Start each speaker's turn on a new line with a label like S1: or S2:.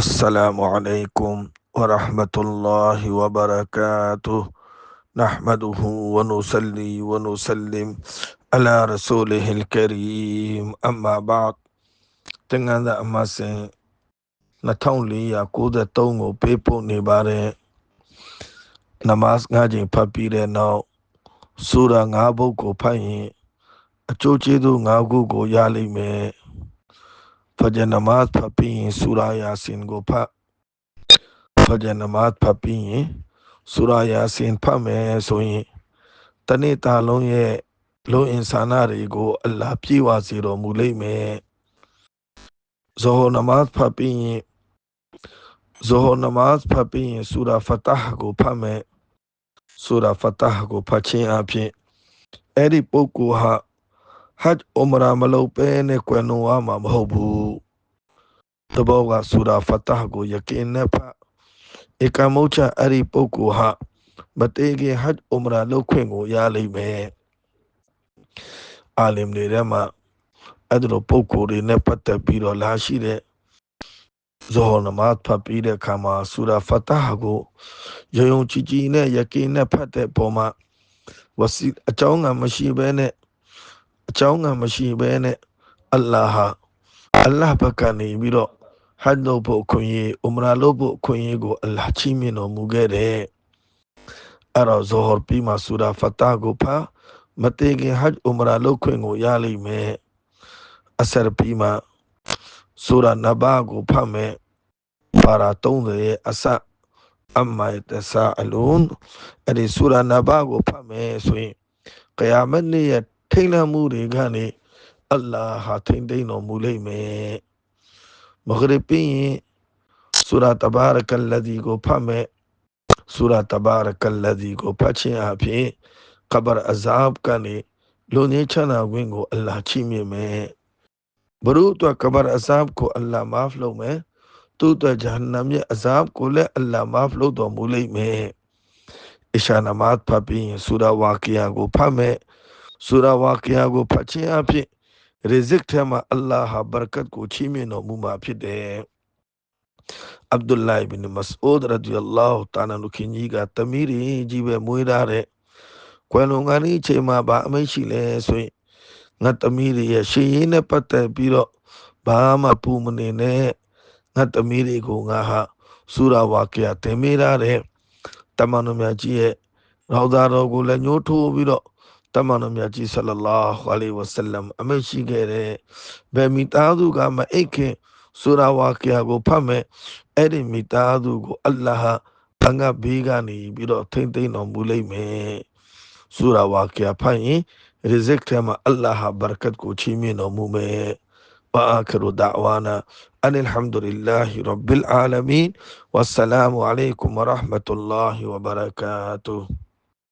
S1: السلام عليكم ورحمة الله وبركاته نحمده ونصلي ونسلم على رسوله الكريم أما بعد تنغانا أما سين 2493ကိုပေးပို့နေပါတယ်နမတ်ငါးချိန်ဖတ်ပြီးတဲ့နောက်ဆူရာ9ဘုတ်ကိုဖတ်ရင်အကျိုးကျေးဇူး9ခုကိုရလိမ့်မယ် फज नमाज़ फपी सुरा यासीन गोफा फज नमाज़ फपी सुरा यासीन फ में सोई तने तालों ये लो इंसाना रे गो अल्लाह पी वासी रो मुले में जोहो नमाज़ फपी जोहो नमाज़ फपी सुरा फतह गो फ में सुरा फतह गोफा छे आफे एरी पोको हा ဟ်ပြေဝစေတော်မူလိမ့်မယ်ဇောဟ်နမတ်ဖတ်ပြီးရင်ဇောဟ်နမတ်ဖတ်ပြီးရင်ဆူရာဖတာဟ်ကိုဖတ်မယ်ဆူရာဖတာဟ်ကိုဖတ်ခြင်းအပြင်အဲ့ဒီပုဂ္ဂိုလ်ဟာဟတ်အူမရာမလုပ်ပဲနဲ့ကွယ်လွန်သွားမှာမဟုတ်ဘူးတဘောကဆူရာဖတာဟ်ကိုယကင်နဲ့ဖတ်ဧကမုတ်ချအဲ့ဒီပုဂ္ဂိုလ်ဟာမတေခင်ဟတ်အူမရာလုပ်ခွင့်ကိုရလိမ့်မယ်အာလင်တွေထဲမှာအဲ့ဒီလိုပုဂ္ဂိုလ်တွေနဲ့ပတ်သက်ပြီးတော့လာရှိတဲ့ဇောနမတ်ဖတ်ပြီးတဲ့အခါမှာဆူရာဖတာဟ်ကိုယုံယုံကြည်ကြည်နဲ့ယကင်နဲ့ဖတ်တဲ့ပုံမှာဝစီအကြောင်းကမရှိဘဲနဲ့ အကြောင်းကမရှိဘဲနဲ့အလ္လာဟ်အလ္လာဟ်ဘက်ကနေပြီးတော့ဟတ်လုပ်ဖို့ခွင့်ရေးဥမရာလုပ်ဖို့ခွင့်ရေးကိုအလ္လာဟ်ချီးမြှင့်တော်မူခဲ့တယ်အဲ့တော့ဇောဟ်ပြီးမှဆူရာဖတာကိုဖတ်မတေခင်ဟတ်ဥမရာလုပ်ခွင့်ကိုရလိမ့်မယ်အဆရပြီးမှဆူရာနဘာကိုဖတ်မယ်ပါရာ30ရဲ့အစအမယတဆာအလွန်အဲ့ဒီဆူရာနဘာကိုဖတ်မယ်ဆိုရင်ကယာမတ်နေ့ရဲ့ ထိန်လန့်မှုတွေကနေအလ္လာဟာထိန်သိမ်းတော်မူလိမ့်မယ်မဂရစ်ပြီးရင်ဆူရာတဘာရကလ္လဒီကိုဖတ်မယ်ဆူရာတဘာရကလ္လဒီကိုဖတ်ခြင်းအပြင်ကဘရအဇာဘ်ကနေလူငင်းချမ်းသာခွင့်ကိုအလ္လာချီးမြှင့်မယ်ဘရုအတွက်ကဘရအဇာဘ်ကိုအလ္လာမာဖ်လုပ်မယ်သူ့အတွက်ဂျဟန္နမ်ရဲ့အဇာဘ်ကိုလည်းအလ္လာမာဖ်လုပ်တော်မူလိမ့်မယ်အရှာနမတ်ဖတ်ပြီးရင်ဆူရာဝါကီယာကိုဖတ်မယ် ဆူရာဝါကီယာကိုဖတ်ခြင်းအပြင်ရီဇစ်ထဲမှာအလ္လာဟာဘရကတ်ကိုချီးမြှင့်တော်မူမှာဖြစ်တယ်အဗ်ဒူလိုင်ဘင်မစအူဒ်ရဒီအလ္လာဟ်တာနာလူခင်ကြီးကတမီးကြီးပဲမွေးထားတဲ့ကွယ်လွန်ကနေချိန်မှာဗာအမိတ်ရှိလဲဆိုရင်ငါသမီးတွေရဲ့ရှင်ရင်းနဲ့ပတ်သက်ပြီးတော့ဘာမှပူမနေနဲ့ငါသမီးတွေကိုငါဟာဆူရာဝါကီယာတင်မိထားတဲ့တမန်တော်မြတ်ကြီးရဲ့ရောသာတော်ကိုလည်းညှိုးထိုးပြီးတော့ တမန်တော်မြတ်ကြီးဆလလာဟူအလိုင်ဝဆလမ်အမိတ်ရှိခဲ့တဲ့ဗေမိသားစုကမအိတ်ခင်ဆူရာဝါကီယာကိုဖတ်မဲ့အဲ့ဒီမိသားစုကိုအလ္လာဟ်ဘင်္ဂဘေးကနေပြီးတော့ထိမ့်သိမ်းတော်မူလိမ့်မယ်ဆူရာဝါကီယာဖတ်ရင် رزق كما الله بركتكم تشيمين نمومي وآخر دعوانا أن الحمد لله رب العالمين والسلام عليكم ورحمة الله وبركاته